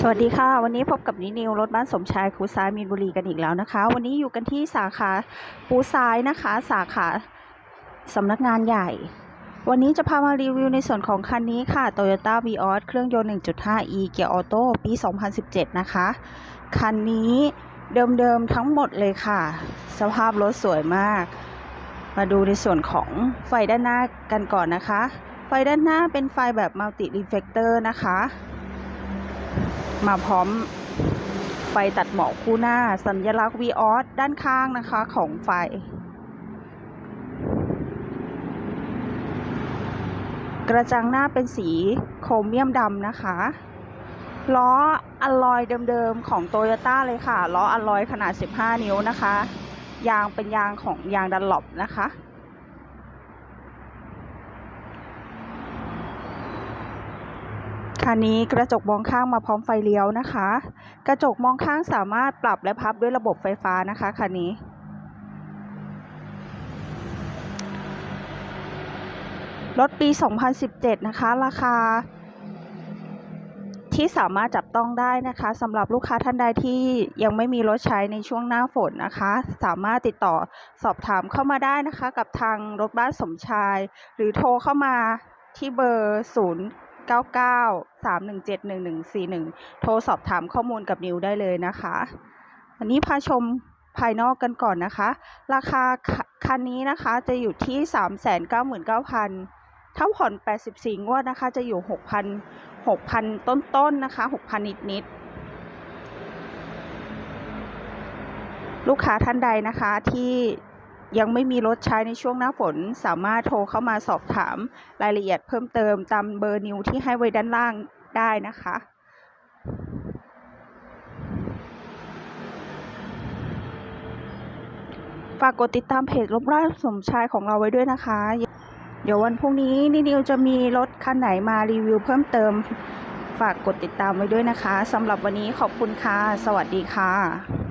สวัสดีค่ะ วันนี้พบกับนินิวรถบ้านสมชายคูซ้ายมีนบุรีกันอีกแล้วนะคะ วันนี้อยู่กันที่สาขาปูซ้ายนะคะ สาขาสำนักงานใหญ่ วันนี้จะพามารีวิวในส่วนของคันนี้ค่ะ Toyota Vios เครื่องยนต์ 1.5e เกียร์ออโต้ปี 2017 นะคะ คันนี้เดิมๆทั้งหมดเลยค่ะ สภาพรถสวยมาก มาดูในส่วนของไฟด้านหน้ากันก่อนนะคะ ไฟด้านหน้าเป็นไฟแบบ Multi Reflector นะคะ มาพร้อมไฟตัดหมอกคู่หน้า สัญลักษณ์ v ีออสด้านข้างนะคะของไฟ กระจังหน้าเป็นสีโครเมียมดำนะคะ ล้ออลลอยเดิมๆของโตโยต้าเลยค่ะ ล้ออลลอยขนาด 15 นิ้วนะคะ ยางเป็นยางของยางดันหลบนะคะ คันนี้กระจกมองข้างมาพร้อมไฟเลี้ยวนะคะ กระจกมองข้างสามารถปรับและพับด้วยระบบไฟฟ้านะคะคันนี้ รถปี 2017 นะคะ ราคา ที่สามารถจับต้องได้นะคะสำหรับลูกค้าท่านใดที่ยังไม่มีรถใช้ในช่วงหน้าฝนนะคะ สามารถติดต่อสอบถามเข้ามาได้นะคะ กับทางรถบ้านสมชาย หรือโทรเข้ามาที่เบอร์ 0 9 9 3 1 7 1 1 4 1 โทรสอบถามข้อมูลกับนิวได้เลยนะคะอันนี้พาชมภายนอกกันก่อนนะคะ ราคาคันนี้นะคะจะอยู่ที่ 399,000 ถ้าผ่อน 84 งวดนะคะ จะอยู่ 6,000 6,000 ต้นๆนะคะ 6,000 นิดๆลูกค้าท่านใดนะคะที่ ยังไม่มีรถใช้ในช่วงหน้าฝน สามารถโทรเข้ามาสอบถามรายละเอียดเพิ่มเติมตามเบอร์นิวที่ให้ไว้ด้านล่างได้นะคะฝากกดติดตามเพจรบร่าสมชายของเราไว้ด้วยนะคะ เดี๋ยววันพรุ่งนี้นินิวจะมีรถคันไหนมารีวิวเพิ่มเติม ฝากกดติดตามไว้ด้วยนะคะสำหรับวันนี้ขอบคุณค่ะ สวัสดีค่ะ